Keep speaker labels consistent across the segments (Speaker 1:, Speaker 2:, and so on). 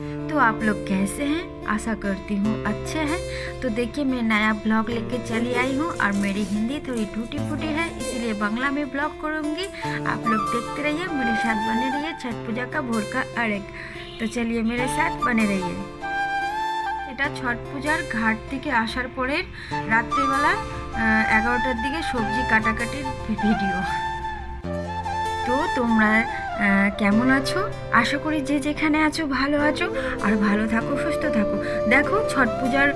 Speaker 1: तो आप लोग कैसे हैं आशा करती हूँ अच्छे हैं तो देखिए मैं नया ब्लॉग लेके चली आई हूँ और मेरी हिंदी थोड़ी टूटी फूटी है इसीलिए बांग्ला में ब्लॉग करूँगी आप लोग देखते रहिए मेरे साथ बने रहिए छठ पूजा का भोर का अर्घ তো চলিয়ে মেরে সাথ বনে রইয়ে এটা ছট পূজার ঘাট থেকে আসার পরে রাত্রিবেলা আহ, এগারোটার দিকে সবজি কাটাকাটির ভিডিও তো তোমরা আহ, কেমন আছো? আশা করি যে যেখানে আছো ভালো আছো, আর ভালো থাকো, সুস্থ থাকো। দেখো, ছট পূজার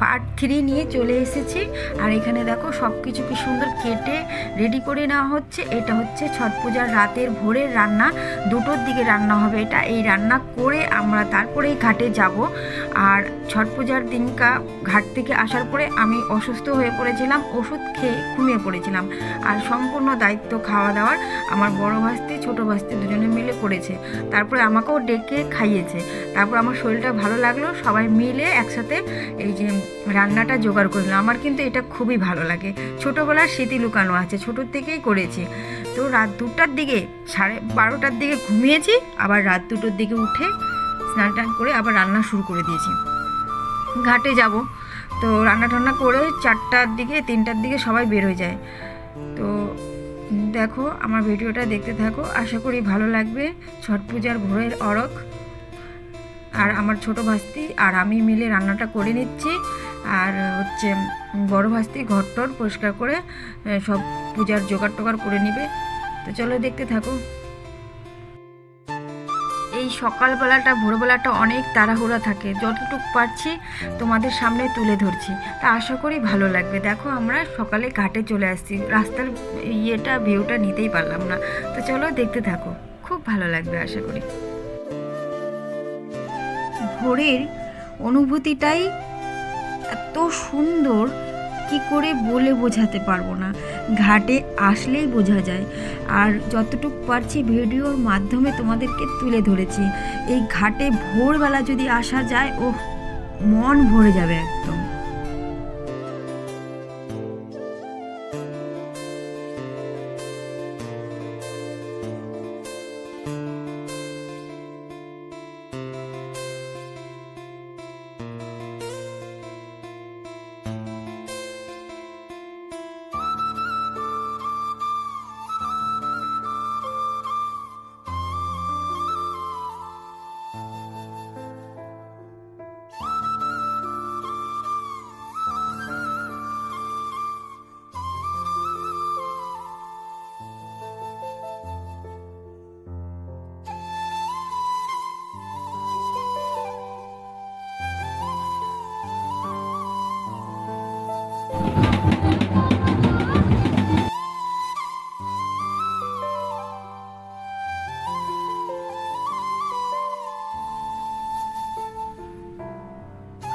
Speaker 1: পার্ট থ্রি নিয়ে চলে এসেছি। আর এখানে দেখো সব কিছু কি সুন্দর কেটে রেডি করে নেওয়া হচ্ছে। এটা হচ্ছে ছট পূজার রাতের ভোরের রান্না। দুটোর দিকে রান্না হবে এটা। এই রান্না করে আমরা তারপরেই ঘাটে যাব। আর ছট পূজার দিনকা ঘাট থেকে আসার পরে আমি অসুস্থ হয়ে পড়েছিলাম, ওষুধ খেয়ে ঘুমিয়ে পড়েছিলাম। আর সম্পূর্ণ দায়িত্ব খাওয়া দাওয়ার আমার বড় ভাস্তি, ছোট ভাস্তি দুজনে মিলে করেছে। তারপরে আমাকেও ডেকে খাইয়েছে। তারপর আমার শরীরটা ভালো লাগল। সবাই মিলে একসাথে এই যে রান্নাটা জোগাড় করলাম। আমার কিন্তু এটা খুবই ভালো লাগে। ছোটোবেলার স্মৃতি লুকানো আছে ছোটোর থেকেই করেছি। তো রাত দুটার দিকে, সাড়ে বারোটার দিকে ঘুমিয়েছি, আবার রাত দুটোর দিকে উঠে স্নান টান করে আবার রান্না শুরু করে দিয়েছি। ঘাটে যাব। তো রান্না টান্না করে চারটার দিকে, তিনটার দিকে সবাই বের হয়ে যায়। তো দেখো, আমার ভিডিওটা দেখতে থাকো। আশা করি ভালো লাগবে। ছট পূজার ভোরের অরক। আর আমার ছোট ভাস্তি আর আমি মিলে রান্নাটা করে নিচ্ছি। আর হচ্ছে বড় ভাস্তি ঘর টর পরিষ্কার করে সব পূজার জোগাড় টোগাড় করে নিবে। তো চলো দেখতে থাকো। এই সকালবেলাটা, ভোরবেলাটা অনেক তাড়াহুড়া থাকে। যতটুকু পারছি তোমাদের সামনে তুলে ধরছি। তা আশা করি ভালো লাগবে। দেখো আমরা সকালে ঘাটে চলে আসছি। রাস্তার ইয়েটা, ভিউটা নিতেই পারলাম না। তো চলো দেখতে থাকো। খুব ভালো লাগবে আশা করি। ভোরের অনুভূতিটাই এত সুন্দর, কি করে বলে বোঝাতে পারব না। ঘাটে আসলেই বোঝা যায়। আর যতটুকু পারছি ভিডিওর মাধ্যমে তোমাদেরকে তুলে ধরেছি। এই ঘাটে ভোরবেলা যদি আসা যায় ও মন ভরে যাবে একদম।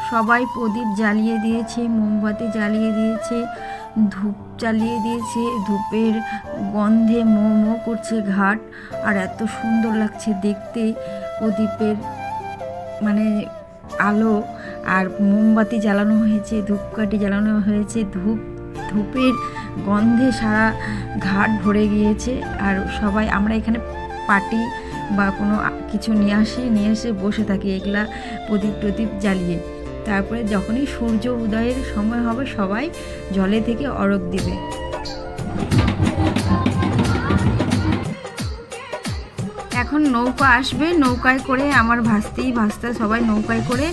Speaker 1: সবাই প্রদীপ জ্বালিয়ে দিয়েছে, মোমবাতি জ্বালিয়ে দিয়েছে, ধূপ জ্বালিয়ে দিয়েছে, ধূপের গন্ধে মো মো করছে ঘাট। আর এত সুন্দর লাগছে দেখতে প্রদীপের মানে আলো। আর মোমবাতি জ্বালানো হয়েছে, ধূপকাঠি জ্বালানো হয়েছে, ধূপ, ধূপের গন্ধে সারা ঘাট ভরে গিয়েছে। আর সবাই আমরা এখানে পার্টি বা কোনো কিছু নিয়ে আসি, নিয়ে এসে বসে থাকি, এগুলা প্রদীপ প্রদীপ জ্বালিয়ে। তারপরে যখনই সূর্য উদয়ের সময় হবে, সবাই জলে থেকে অরক দিবে। এখন নৌকা আসবে, নৌকায় করে আমার ভাসতেই ভাসতে সবাই নৌকায় করে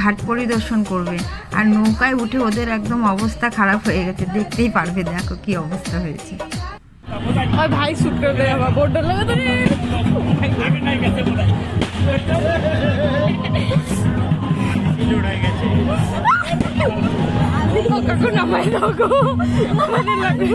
Speaker 1: ঘাট পরিদর্শন করবে। আর নৌকায় উঠে ওদের একদম অবস্থা খারাপ হয়ে গেছে, দেখতেই পারবে, দেখো কি অবস্থা হয়েছে।
Speaker 2: ভাই জড়াই গেছে কখন আমায় দাও গো আমাদের
Speaker 1: লাগবে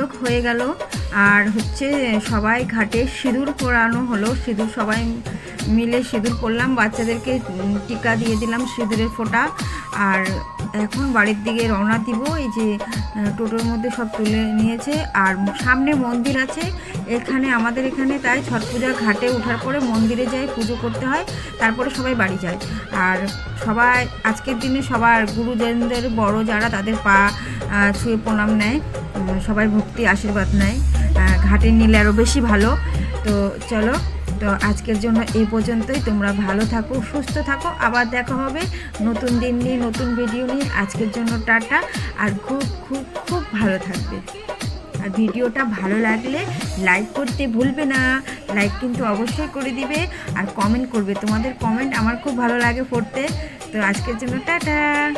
Speaker 1: অরক হয়ে গেল। আর হচ্ছে সবাই ঘাটে সিঁদুর পরানো হলো। সিঁদুর সবাই মিলে সিঁদুর করলাম বাচ্চাদেরকে টিকা দিয়ে দিলাম সিঁদুরের ফোঁটা। আর এখন বাড়ির দিকে রওনা দিব। এই যে টোটোর মধ্যে সব তুলে নিয়েছে। আর সামনে মন্দির আছে। এখানে, আমাদের এখানে তাই ছট পূজা ঘাটে ওঠার পরে মন্দিরে যাই, পুজো করতে হয়। তারপরে সবাই বাড়ি যায়। আর সবাই, আজকের দিনে সবার গুরুজনদের বড় যারা, তাদের পা ছুঁয়ে প্রণাম নেয়। সবাই ভক্তি, আশীর্বাদ নেয়। ঘাটে নিলে আরও বেশি ভালো। তো চলো, তো আজকের জন্য এই পর্যন্তই। তোমরা ভালো থাকো, সুস্থ থাকো। আবার দেখা হবে নতুন দিন নিয়ে, নতুন ভিডিও নিয়ে। আজকের জন্য টাটা। আর খুব খুব খুব ভালো থাকবে। আর ভিডিওটা ভালো লাগলে লাইক করতে ভুলবে না। লাইক কিন্তু অবশ্যই করে দিবে। আর কমেন্ট করবে। তোমাদের কমেন্ট আমার খুব ভালো লাগে পড়তে। তো আজকের জন্য টাটা।